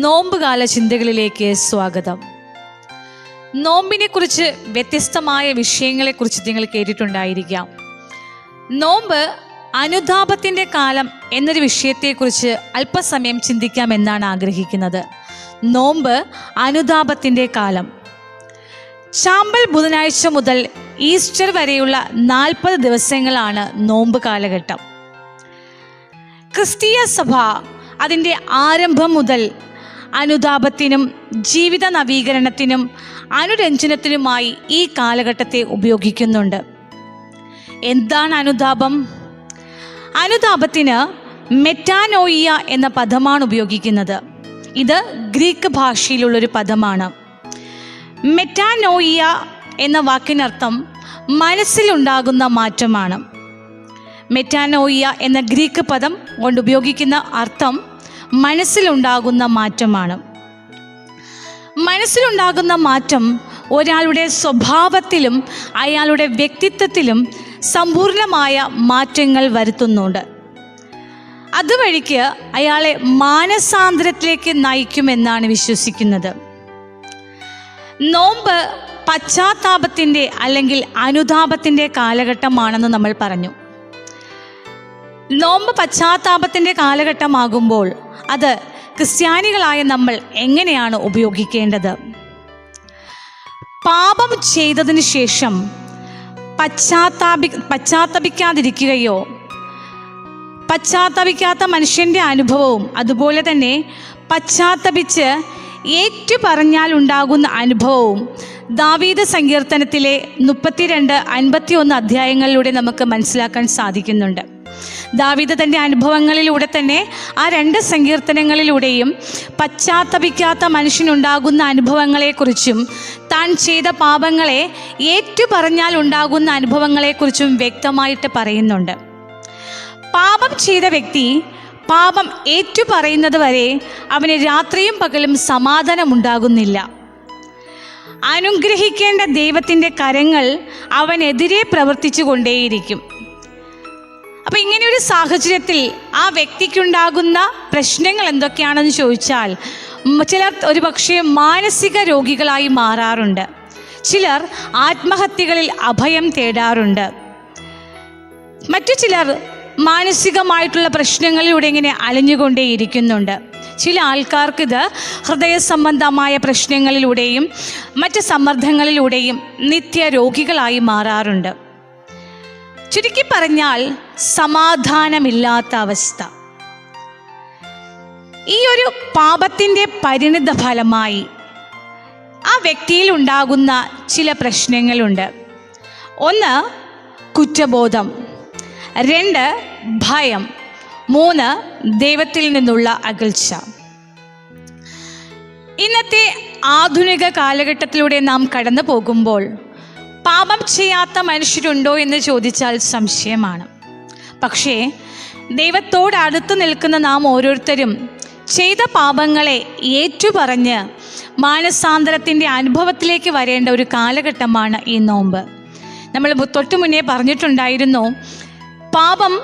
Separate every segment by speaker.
Speaker 1: നോമ്പുകാല ചിന്തകളിലേക്ക് സ്വാഗതം. നോമ്പിനെ കുറിച്ച് വ്യത്യസ്തമായ വിഷയങ്ങളെക്കുറിച്ച് നിങ്ങൾ കേട്ടിട്ടുണ്ടായിരിക്കാം. നോമ്പ് അനുതാപത്തിന്റെ കാലം എന്നൊരു വിഷയത്തെക്കുറിച്ച് അല്പസമയം ചിന്തിക്കാമെന്നാണ് ആഗ്രഹിക്കുന്നത്. നോമ്പ് അനുതാപത്തിന്റെ കാലം. ചാമ്പൽ ബുധനാഴ്ച മുതൽ ഈസ്റ്റർ വരെയുള്ള നാൽപ്പത് ദിവസങ്ങളാണ് നോമ്പ് കാലഘട്ടം. ക്രിസ്തീയ സഭ അതിന്റെ ആരംഭം മുതൽ അനുതാപത്തിനും ജീവിത നവീകരണത്തിനും അനുരഞ്ജനത്തിനുമായി ഈ കാലഘട്ടത്തെ ഉപയോഗിക്കുന്നുണ്ട്. എന്താണ് അനുതാപം? അനുതാപത്തിന് മെറ്റാനോയിയ എന്ന പദമാണ് ഉപയോഗിക്കുന്നത്. ഇത് ഗ്രീക്ക് ഭാഷയിലുള്ളൊരു പദമാണ്. മെറ്റാനോയിയ എന്ന വാക്കിനർത്ഥം മനസ്സിലുണ്ടാകുന്ന മാറ്റമാണ്. മെറ്റാനോയിയ എന്ന ഗ്രീക്ക് പദം കൊണ്ട് ഉപയോഗിക്കുന്ന അർത്ഥം മനസ്സിലുണ്ടാകുന്ന മാറ്റമാണ്. മനസ്സിലുണ്ടാകുന്ന മാറ്റം ഒരാളുടെ സ്വഭാവത്തിലും അയാളുടെ വ്യക്തിത്വത്തിലും സമ്പൂർണമായ മാറ്റങ്ങൾ വരുത്തുന്നുണ്ട്. അതുവഴിക്ക് അയാളെ മാനസാന്തരത്തിലേക്ക് നയിക്കുമെന്നാണ് വിശ്വസിക്കുന്നത്. നോമ്പ് പശ്ചാത്താപത്തിന്റെ അല്ലെങ്കിൽ അനുതാപത്തിന്റെ കാലഘട്ടമാണെന്ന് നമ്മൾ പറഞ്ഞു. നോമ്പ് പശ്ചാത്താപത്തിന്റെ കാലഘട്ടമാകുമ്പോൾ അത് ക്രിസ്ത്യാനികളായ നമ്മൾ എങ്ങനെയാണ് ഉപയോഗിക്കേണ്ടത്? പാപം ചെയ്തതിന് ശേഷം പശ്ചാത്താപി പശ്ചാത്തപിക്കാതിരിക്കുകയോ പശ്ചാത്തപിക്കാത്ത മനുഷ്യന്റെ അനുഭവവും അതുപോലെ തന്നെ പശ്ചാത്തപിച്ച് ഏറ്റു പറഞ്ഞാൽ ഉണ്ടാകുന്ന അനുഭവവും ദാവീദ സങ്കീർത്തനത്തിലെ മുപ്പത്തിരണ്ട് അൻപത്തിയൊന്ന് അധ്യായങ്ങളിലൂടെ നമുക്ക് മനസ്സിലാക്കാൻ സാധിക്കുന്നുണ്ട്. ദാവീദ് തന്റെ അനുഭവങ്ങളിലൂടെ തന്നെ ആ രണ്ട് സങ്കീർത്തനങ്ങളിലൂടെയും പശ്ചാത്തപിക്കാത്ത മനുഷ്യനുണ്ടാകുന്ന അനുഭവങ്ങളെക്കുറിച്ചും താൻ ചെയ്ത പാപങ്ങളെ ഏറ്റുപറഞ്ഞാൽ ഉണ്ടാകുന്ന അനുഭവങ്ങളെക്കുറിച്ചും വ്യക്തമായിട്ട് പറയുന്നുണ്ട്. പാപം ചെയ്ത വ്യക്തി പാപം ഏറ്റു പറയുന്നത് വരെ അവന് രാത്രിയും പകലും സമാധാനമുണ്ടാകുന്നില്ല. അനുഗ്രഹിക്കേണ്ട ദൈവത്തിന്റെ കരങ്ങൾ അവനെതിരെ പ്രവർത്തിച്ചു കൊണ്ടേയിരിക്കും അപ്പം ഇങ്ങനെ ഒരു സാഹചര്യത്തിൽ ആ വ്യക്തിക്കുണ്ടാകുന്ന പ്രശ്നങ്ങൾ എന്തൊക്കെയാണെന്ന് ചോദിച്ചാൽ ചിലർ ഒരു പക്ഷേ മാനസിക രോഗികളായി മാറാറുണ്ട്. ചിലർ ആത്മഹത്യകളിൽ അഭയം തേടാറുണ്ട്. മറ്റു ചിലർ മാനസികമായിട്ടുള്ള പ്രശ്നങ്ങളിലൂടെ ഇങ്ങനെ അലഞ്ഞുകൊണ്ടേയിരിക്കുന്നുണ്ട്. ചില ആൾക്കാർക്ക് ഇത് ഹൃദയ സംബന്ധമായ പ്രശ്നങ്ങളിലൂടെയും മറ്റ് സമ്മർദ്ദങ്ങളിലൂടെയും നിത്യ രോഗികളായി മാറാറുണ്ട്. ചുരുക്കി പറഞ്ഞാൽ സമാധാനമില്ലാത്ത അവസ്ഥ. ഈ ഒരു പാപത്തിന്റെ പരിണിത ഫലമായി ആ വ്യക്തിയിൽ ഉണ്ടാകുന്ന ചില പ്രശ്നങ്ങളുണ്ട്. ഒന്ന് കുറ്റബോധം. രണ്ട് ഭയം. മൂന്ന് ദൈവത്തിൽ നിന്നുള്ള അകൽച്ച. ഇന്നത്തെ ആധുനിക കാലഘട്ടത്തിലൂടെ നാം കടന്നു പോകുമ്പോൾ പാപം ചെയ്യാത്ത മനുഷ്യരുണ്ടോ എന്ന് ചോദിച്ചാൽ സംശയമാണ്. പക്ഷേ ദൈവത്തോട് അടുത്ത് നിൽക്കുന്ന നാം ഓരോരുത്തരും ചെയ്ത പാപങ്ങളെ ഏറ്റുപറഞ്ഞ് മാനസാന്തരത്തിന്റെ അനുഭവത്തിലേക്ക് വരേണ്ട ഒരു കാലഘട്ടമാണ് ഈ നോമ്പ്. നമ്മൾ തൊട്ടു മുന്നേ പറഞ്ഞിട്ടുണ്ടായിരുന്നു പാപം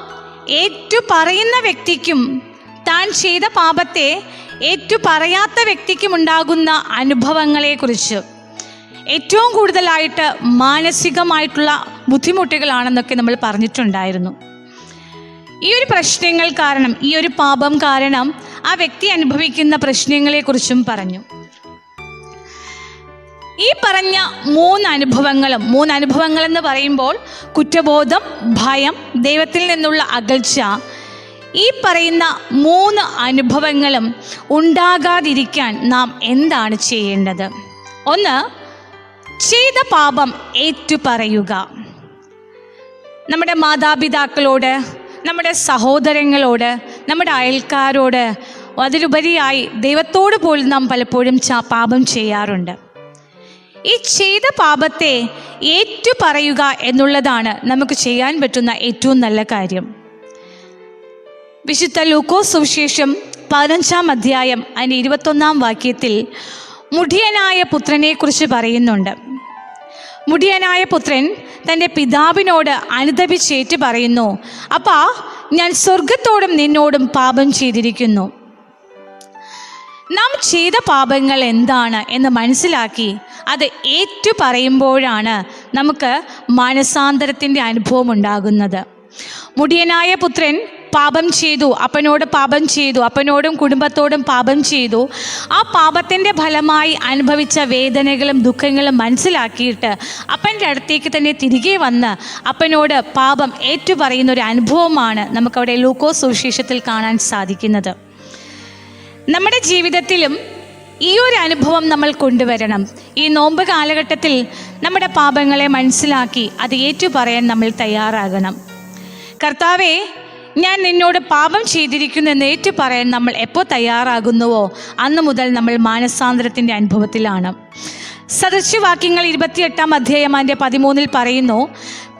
Speaker 1: ഏറ്റു പറയുന്ന വ്യക്തിക്കും താൻ ചെയ്ത പാപത്തെ ഏറ്റു പറയാത്ത വ്യക്തിക്കും ഉണ്ടാകുന്ന അനുഭവങ്ങളെക്കുറിച്ച്. ഏറ്റവും കൂടുതലായിട്ട് മാനസികമായിട്ടുള്ള ബുദ്ധിമുട്ടുകളാണെന്നൊക്കെ നമ്മൾ പറഞ്ഞിട്ടുണ്ടായിരുന്നു. ഈ ഒരു പ്രശ്നങ്ങൾ കാരണം ഈ ഒരു പാപം കാരണം ആ വ്യക്തി അനുഭവിക്കുന്ന പ്രശ്നങ്ങളെക്കുറിച്ചും പറഞ്ഞു. ഈ പറഞ്ഞ മൂന്ന് അനുഭവങ്ങളും മൂന്ന് അനുഭവങ്ങൾ എന്ന് പറയുമ്പോൾ കുറ്റബോധം ഭയം ദൈവത്തിൽ നിന്നുള്ള അകൽച്ച ഈ പറയുന്ന മൂന്ന് അനുഭവങ്ങളും ഉണ്ടാകാതിരിക്കാൻ നാം എന്താണ് ചെയ്യേണ്ടത്? ഒന്ന് ചെയ്ത പാപം ഏറ്റുപറയുക. നമ്മുടെ മാതാപിതാക്കളോട് നമ്മുടെ സഹോദരങ്ങളോട് നമ്മുടെ അയൽക്കാരോട് അതിലുപരിയായി ദൈവത്തോട് പോലും നാം പലപ്പോഴും പാപം ചെയ്യാറുണ്ട്. ഈ ചെയ്ത പാപത്തെ ഏറ്റുപറയുക എന്നുള്ളതാണ് നമുക്ക് ചെയ്യാൻ പറ്റുന്ന ഏറ്റവും നല്ല കാര്യം. വിശുദ്ധ ലൂക്കോ സുവിശേഷം പതിനഞ്ചാം അധ്യായം അതിന്റെ ഇരുപത്തൊന്നാം വാക്യത്തിൽ മുടിയനായ പുത്രനെക്കുറിച്ച് പറയുന്നുണ്ട്. മുടിയനായ പുത്രൻ തന്റെ പിതാവിനോട് അനുദപിച്ചേറ്റ് പറയുന്നു അപ്പാ ഞാൻ സ്വർഗത്തോടും നിന്നോടും പാപം ചെയ്തിരിക്കുന്നു. നാം ചെയ്ത പാപങ്ങൾ എന്താണ്? എന്ന് മനസ്സിലാക്കി അത് ഏറ്റു പറയുമ്പോഴാണ് നമുക്ക് മാനസാന്തരത്തിന്റെ അനുഭവം ഉണ്ടാകുന്നത്. മുടിയനായ പുത്രൻ പാപം ചെയ്തു അപ്പനോട് പാപം ചെയ്തു അപ്പനോടും കുടുംബത്തോടും പാപം ചെയ്തു. ആ പാപത്തിന്റെ ഫലമായി അനുഭവിച്ച വേദനകളും ദുഃഖങ്ങളും മനസ്സിലാക്കിയിട്ട് അപ്പന്റെ അടുത്തേക്ക് തന്നെ തിരികെ വന്ന് അപ്പനോട് പാപം ഏറ്റുപറയുന്ന ഒരു അനുഭവമാണ് നമുക്കവിടെ ലൂക്കോ സുവിശേഷത്തിൽ കാണാൻ സാധിക്കുന്നത്. നമ്മുടെ ജീവിതത്തിലും ഈ ഒരു അനുഭവം നമ്മൾ കൊണ്ടുവരണം. ഈ നോമ്പ് കാലഘട്ടത്തിൽ നമ്മുടെ പാപങ്ങളെ മനസ്സിലാക്കി അത് ഏറ്റുപറയാൻ നമ്മൾ തയ്യാറാകണം. കർത്താവെ ഞാൻ നിന്നോട് പാപം ചെയ്തിരിക്കുന്നു എന്ന് ഏറ്റു പറയാൻ നമ്മൾ എപ്പോൾ തയ്യാറാകുന്നുവോ? അന്ന് മുതൽ നമ്മൾ മാനസാന്തരത്തിന്റെ അനുഭവത്തിലാണ്. സദൃശ്യവാക്യങ്ങൾ ഇരുപത്തിയെട്ടാം അധ്യായം അതിന്റെ പതിമൂന്നിൽ പറയുന്നു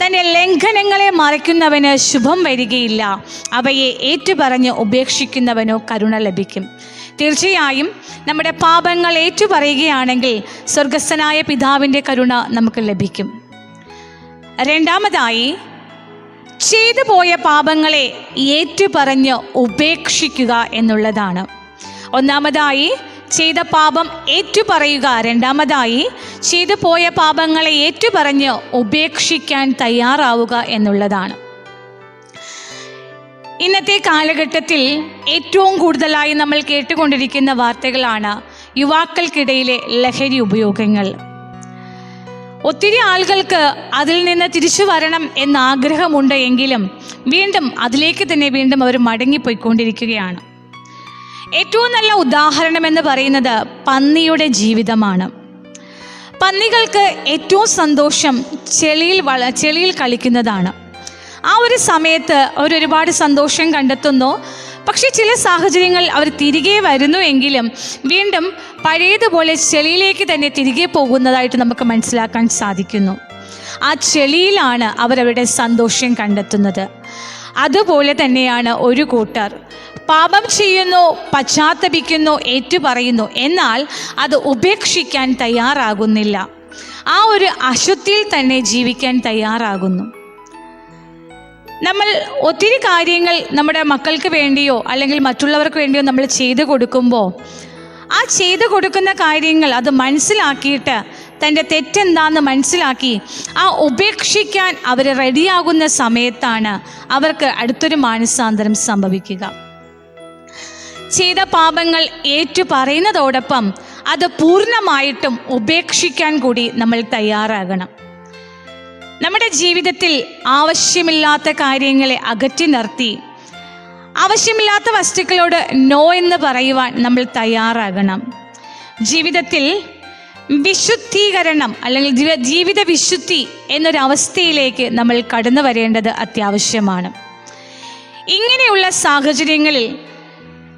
Speaker 1: തന്റെ ലംഘനങ്ങളെ മറയ്ക്കുന്നവന് ശുഭം വരികയില്ല. അവയെ ഏറ്റുപറഞ്ഞ് ഉപേക്ഷിക്കുന്നവനോ കരുണ ലഭിക്കും. തീർച്ചയായും നമ്മുടെ പാപങ്ങൾ ഏറ്റുപറയുകയാണെങ്കിൽ സ്വർഗസ്ഥനായ പിതാവിന്റെ കരുണ നമുക്ക് ലഭിക്കും. രണ്ടാമതായി ചെയ്തു പോയ പാപങ്ങളെ ഏറ്റുപറഞ്ഞ് ഉപേക്ഷിക്കുക എന്നുള്ളതാണ്. ഒന്നാമതായി ചെയ്ത പാപം ഏറ്റുപറയുക. രണ്ടാമതായി ചെയ്തു പോയ പാപങ്ങളെ ഏറ്റുപറഞ്ഞ് ഉപേക്ഷിക്കാൻ തയ്യാറാവുക എന്നുള്ളതാണ്. ഇന്നത്തെ കാലഘട്ടത്തിൽ ഏറ്റവും കൂടുതലായി നമ്മൾ കേട്ടുകൊണ്ടിരിക്കുന്ന വാർത്തകളാണ് യുവാക്കൾക്കിടയിലെ ലഹരി ഉപയോഗങ്ങൾ. ഒത്തിരി ആളുകൾക്ക് അതിൽ നിന്ന് തിരിച്ചു വരണം എന്ന ആഗ്രഹമുണ്ട് എങ്കിലും വീണ്ടും അതിലേക്ക് തന്നെ വീണ്ടും അവർ മടങ്ങിപ്പോയിക്കൊണ്ടിരിക്കുകയാണ്. ഏറ്റവും നല്ല ഉദാഹരണം എന്ന് പറയുന്നത് പന്നിയുടെ ജീവിതമാണ്. പന്നികൾക്ക് ഏറ്റവും സന്തോഷം ചെളിയിൽ വള ചെളിയിൽ കളിക്കുന്നതാണ്. ആ ഒരു സമയത്ത് അവരൊരുപാട് സന്തോഷം കണ്ടെത്തുന്നു. പക്ഷേ ചില സാഹചര്യങ്ങൾ അവർ തിരികെ വരുന്നു എങ്കിലും വീണ്ടും പഴയതുപോലെ ചെളിയിലേക്ക് തന്നെ തിരികെ പോകുന്നതായിട്ട് നമുക്ക് മനസ്സിലാക്കാൻ സാധിക്കുന്നു. ആ ചെളിയിലാണ് അവരവരുടെ സന്തോഷം കണ്ടെത്തുന്നത്. അതുപോലെ തന്നെയാണ് ഒരു കൂട്ടർ. പാപം ചെയ്യുന്നു പശ്ചാത്തപിക്കുന്നു ഏറ്റുപറയുന്നു. എന്നാൽ അത് ഉപേക്ഷിക്കാൻ തയ്യാറാകുന്നില്ല. ആ ഒരു അശുദ്ധിയിൽ തന്നെ ജീവിക്കാൻ തയ്യാറാകുന്നു. നമ്മൾ ഒത്തിരി കാര്യങ്ങൾ നമ്മുടെ മക്കൾക്ക് വേണ്ടിയോ അല്ലെങ്കിൽ മറ്റുള്ളവർക്ക് വേണ്ടിയോ നമ്മൾ ചെയ്തു കൊടുക്കുമ്പോൾ ആ ചെയ്തു കൊടുക്കുന്ന കാര്യങ്ങൾ അത് മനസ്സിലാക്കിയിട്ട് തന്റെ തെറ്റെന്താന്ന് മനസ്സിലാക്കി ആ ഉപേക്ഷിക്കാൻ അവർ റെഡിയാകുന്ന സമയത്താണ് അവർക്ക് അടുത്തൊരു മാനസാന്തരം സംഭവിക്കുക. ചെയ്ത പാപങ്ങൾ ഏറ്റു പറയുന്നതോടൊപ്പം അത് പൂർണമായിട്ടും ഉപേക്ഷിക്കാൻ കൂടി നമ്മൾ തയ്യാറാകണം. നമ്മുടെ ജീവിതത്തിൽ ആവശ്യമില്ലാത്ത കാര്യങ്ങളെ അകറ്റി നിർത്തി ആവശ്യമില്ലാത്ത വസ്തുക്കളോട് നോ എന്ന് പറയുവാൻ നമ്മൾ തയ്യാറാകണം. ജീവിതത്തിൽ വിശുദ്ധീകരണം അല്ലെങ്കിൽ ജീവിത വിശുദ്ധി എന്നൊരവസ്ഥയിലേക്ക് നമ്മൾ കടന്നു വരേണ്ടത് അത്യാവശ്യമാണ്. ഇങ്ങനെയുള്ള സാഹചര്യങ്ങളിൽ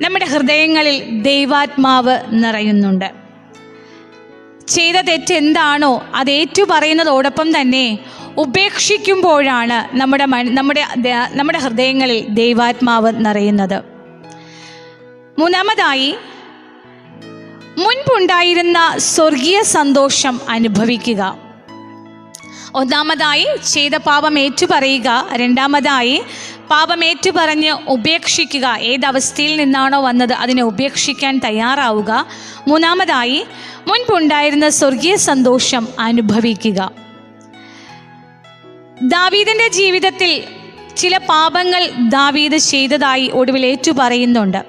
Speaker 1: നമ്മുടെ ഹൃദയങ്ങളിൽ ദൈവാത്മാവ് നിറയുന്നുണ്ട്. ചെയ്ത തെറ്റ് എന്താണോ അത് ഏറ്റു പറയുന്നതോടൊപ്പം തന്നെ ഉപേക്ഷിക്കുമ്പോഴാണ് നമ്മുടെ നമ്മുടെ നമ്മുടെ ഹൃദയങ്ങളിൽ ദൈവാത്മാവ് നിറയുന്നത്. മൂന്നാമതായി മുൻപുണ്ടായിരുന്ന സ്വർഗീയ സന്തോഷം അനുഭവിക്കുക. ഒന്നാമതായി ചെയ്ത പാപം ഏറ്റുപറയുക. രണ്ടാമതായി പാപം പറഞ്ഞ് ഉപേക്ഷിക്കുക. ഏതവസ്ഥയിൽ നിന്നാണോ വന്നത് അതിനെ ഉപേക്ഷിക്കാൻ തയ്യാറാവുക. മൂന്നാമതായി മുൻപുണ്ടായിരുന്ന സ്വർഗീയ സന്തോഷം അനുഭവിക്കുക. ദാവീദിന്റെ ജീവിതത്തിൽ ചില പാപങ്ങൾ ദാവീദ് ചെയ്തതായി ഒടുവിൽ ഏറ്റുപറയുന്നുണ്ട്.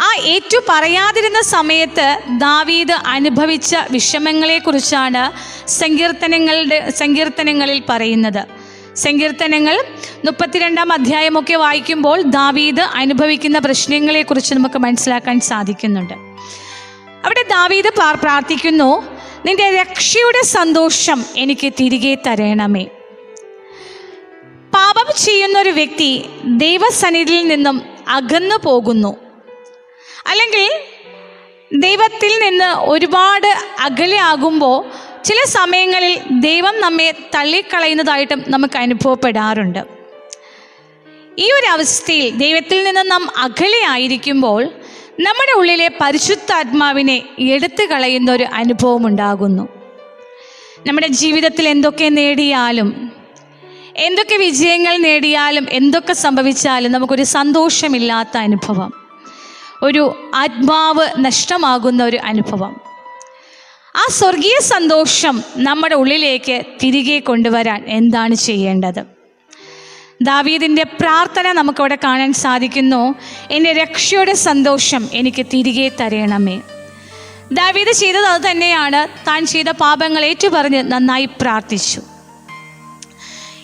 Speaker 1: ആ ഏറ്റു പറയാതിരുന്ന സമയത്ത് ദാവീദ് അനുഭവിച്ച വിഷമങ്ങളെക്കുറിച്ചാണ് സങ്കീർത്തനങ്ങളുടെ സങ്കീർത്തനങ്ങളിൽ പറയുന്നത്. സങ്കീർത്തനങ്ങൾ മുപ്പത്തിരണ്ടാം അധ്യായമൊക്കെ വായിക്കുമ്പോൾ ദാവീദ് അനുഭവിക്കുന്ന പ്രശ്നങ്ങളെക്കുറിച്ച് നമുക്ക് മനസ്സിലാക്കാൻ സാധിക്കുന്നുണ്ട്. അവിടെ ദാവീദ് പ്രാർത്ഥിക്കുന്നു നിന്റെ രക്ഷയുടെ സന്തോഷം എനിക്ക് തിരികെ തരണമേ. പാപം ചെയ്യുന്ന ഒരു വ്യക്തി ദൈവസന്നിധിയിൽ നിന്നും അകന്നു പോകുന്നു. അല്ലെങ്കിൽ ദൈവത്തിൽ നിന്ന് ഒരുപാട് അകലെ ആകുമ്പോൾ ചില സമയങ്ങളിൽ ദൈവം നമ്മെ തള്ളിക്കളയുന്നതായിട്ടും നമുക്ക് അനുഭവപ്പെടാറുണ്ട്. ഈ ഒരു അവസ്ഥയിൽ ദൈവത്തിൽ നിന്ന് നാം അകലെ ആയിരിക്കുമ്പോൾ നമ്മുടെ ഉള്ളിലെ പരിശുദ്ധാത്മാവിനെ എടുത്തു കളയുന്ന ഒരു അനുഭവം ഉണ്ടാകുന്നു. നമ്മുടെ ജീവിതത്തിൽ എന്തൊക്കെ നേടിയാലും എന്തൊക്കെ വിജയങ്ങൾ നേടിയാലും എന്തൊക്കെ സംഭവിച്ചാലും നമുക്കൊരു സന്തോഷമില്ലാത്ത അനുഭവം. ഒരു ആത്മാവ് നഷ്ടമാകുന്ന ഒരു അനുഭവം. ആ സ്വർഗീയ സന്തോഷം നമ്മുടെ ഉള്ളിലേക്ക് തിരികെ കൊണ്ടുവരാൻ എന്താണ് ചെയ്യേണ്ടത്? ദാവീദിന്റെ പ്രാർത്ഥന നമുക്കവിടെ കാണാൻ സാധിക്കുന്നു. എന്റെ രക്ഷയുടെ സന്തോഷം എനിക്ക് തിരികെ തരണമേ. ദാവീദ് ചെയ്തത് അത് തന്നെയാണ്. താൻ ചെയ്ത പാപങ്ങൾ ഏറ്റുപറഞ്ഞ് നന്നായി പ്രാർത്ഥിച്ചു.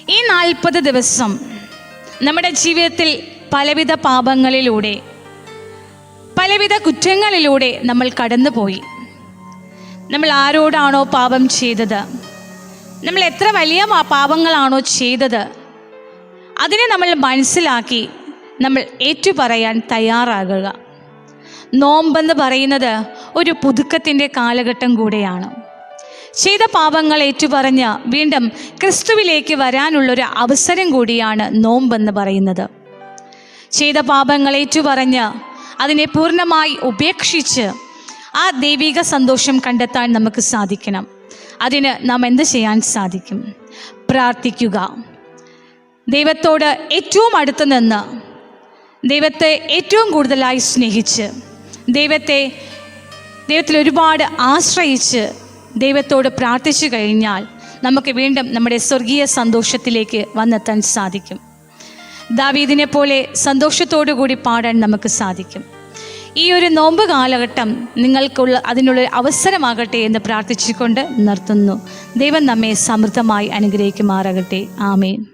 Speaker 1: ഈ നാൽപ്പത് ദിവസം നമ്മുടെ ജീവിതത്തിൽ പലവിധ പാപങ്ങളിലൂടെ പലവിധ കുറ്റങ്ങളിലൂടെ നമ്മൾ കടന്നുപോയി. നമ്മൾ ആരോടാണോ പാപം ചെയ്തത്? നമ്മൾ എത്ര വലിയ പാപങ്ങളാണോ ചെയ്തത്? അതിനെ നമ്മൾ മനസ്സിലാക്കി നമ്മൾ ഏറ്റുപറയാൻ തയ്യാറാകുക. നോമ്പെന്ന് പറയുന്നത് ഒരു പുതുക്കത്തിന്റെ കാലഘട്ടം കൂടെയാണ്. ചെയ്ത പാപങ്ങൾ ഏറ്റുപറഞ്ഞ് വീണ്ടും ക്രിസ്തുവിലേക്ക് വരാനുള്ളൊരു അവസരം കൂടിയാണ് നോമ്പെന്ന് പറയുന്നത്. ചെയ്ത പാപങ്ങൾ ഏറ്റുപറഞ്ഞ് അതിനെ പൂർണമായി ഉപേക്ഷിച്ച് ആ ദൈവിക സന്തോഷം കണ്ടെത്താൻ നമുക്ക് സാധിക്കണം. അതിന് നാം എന്ത് ചെയ്യാൻ സാധിക്കും? പ്രാർത്ഥിക്കുക. ദൈവത്തോട് ഏറ്റവും അടുത്ത് നിന്ന് ദൈവത്തെ ഏറ്റവും കൂടുതലായി സ്നേഹിച്ച് ദൈവത്തെ ദൈവത്തിൽ ഒരുപാട് ആശ്രയിച്ച് ദൈവത്തോട് പ്രാർത്ഥിച്ചു കഴിഞ്ഞാൽ നമുക്ക് വീണ്ടും നമ്മുടെ സ്വർഗീയ സന്തോഷത്തിലേക്ക് വന്നെത്താൻ സാധിക്കും. ദാവീദിനെ പോലെ സന്തോഷത്തോടു കൂടി പാടാൻ നമുക്ക് സാധിക്കും. ഈ ഒരു നോമ്പ് കാലഘട്ടം നിങ്ങൾക്കുള്ള അതിനുള്ള അവസരമാകട്ടെ എന്ന് പ്രാർത്ഥിച്ചുകൊണ്ട് നിർത്തുന്നു. ദൈവം നമ്മെ സമൃദ്ധമായി അനുഗ്രഹിക്കുമാറാകട്ടെ. ആമേൻ.